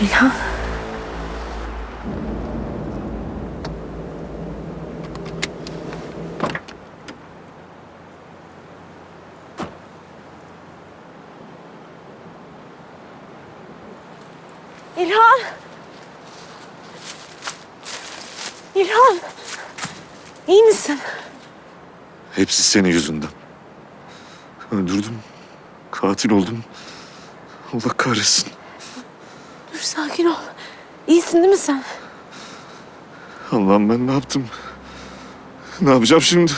İlhan. İlhan. İlhan. İyi misin? Hepsi senin yüzünden. Öldürdüm. Katil oldum. Allah kahretsin. Dur sakin ol. İyisin değil mi sen? Allah'ım ben ne yaptım? Ne yapacağım şimdi?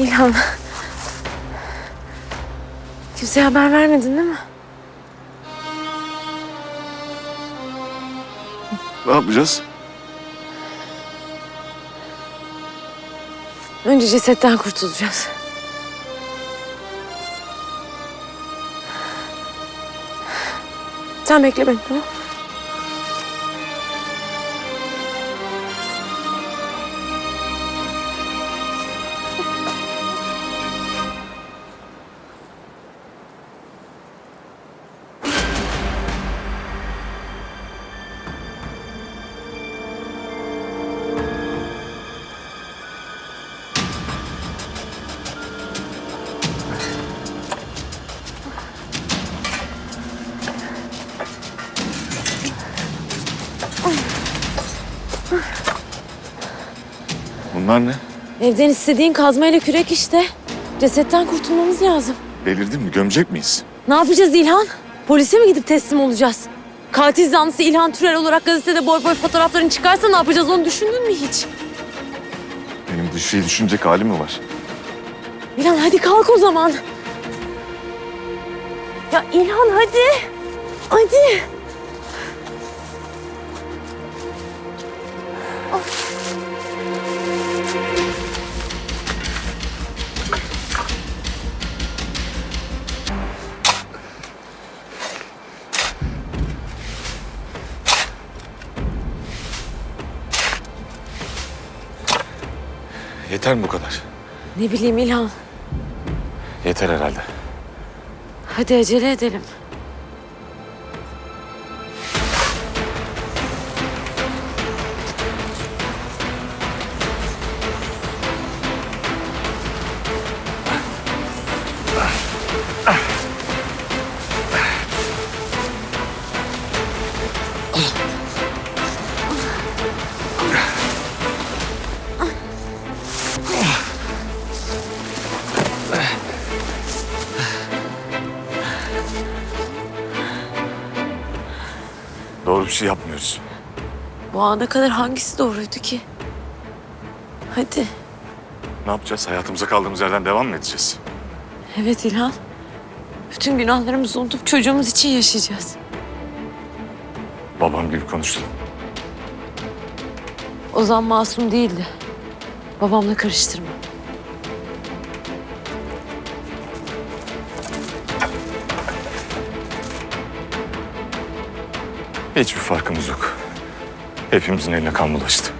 İlhan. Kimseye haber vermedin değil mi? Ne yapacağız? Önce cesetten kurtulacağız. Sen bekle beni tamam Bunlar ne? Evden istediğin kazmayla kürek işte. Cesetten kurtulmamız lazım. Delirdin mi? Gömecek miyiz? Ne yapacağız İlhan? Polise mi gidip teslim olacağız? Katil zanlısı İlhan Türel olarak gazetede boy boy fotoğrafların çıkarsa ne yapacağız onu düşündün mü hiç? Benim bir şey düşünecek halim mi var? İlhan hadi kalk o zaman. Ya İlhan hadi. Hadi. Yeter mi bu kadar? Ne bileyim İlhan. Yeter herhalde. Hadi acele edelim. Doğru bir şey yapmıyoruz. Bu ana kadar hangisi doğruydu ki? Hadi. Ne yapacağız? Hayatımıza kaldığımız yerden devam mı edeceğiz? Evet İlhan. Bütün günahlarımızı unutup çocuğumuz için yaşayacağız. Babam gibi konuştun. Ozan masum değildi. Babamla karıştırma. Hiçbir farkımız yok. Hepimizin eline kan bulaştı.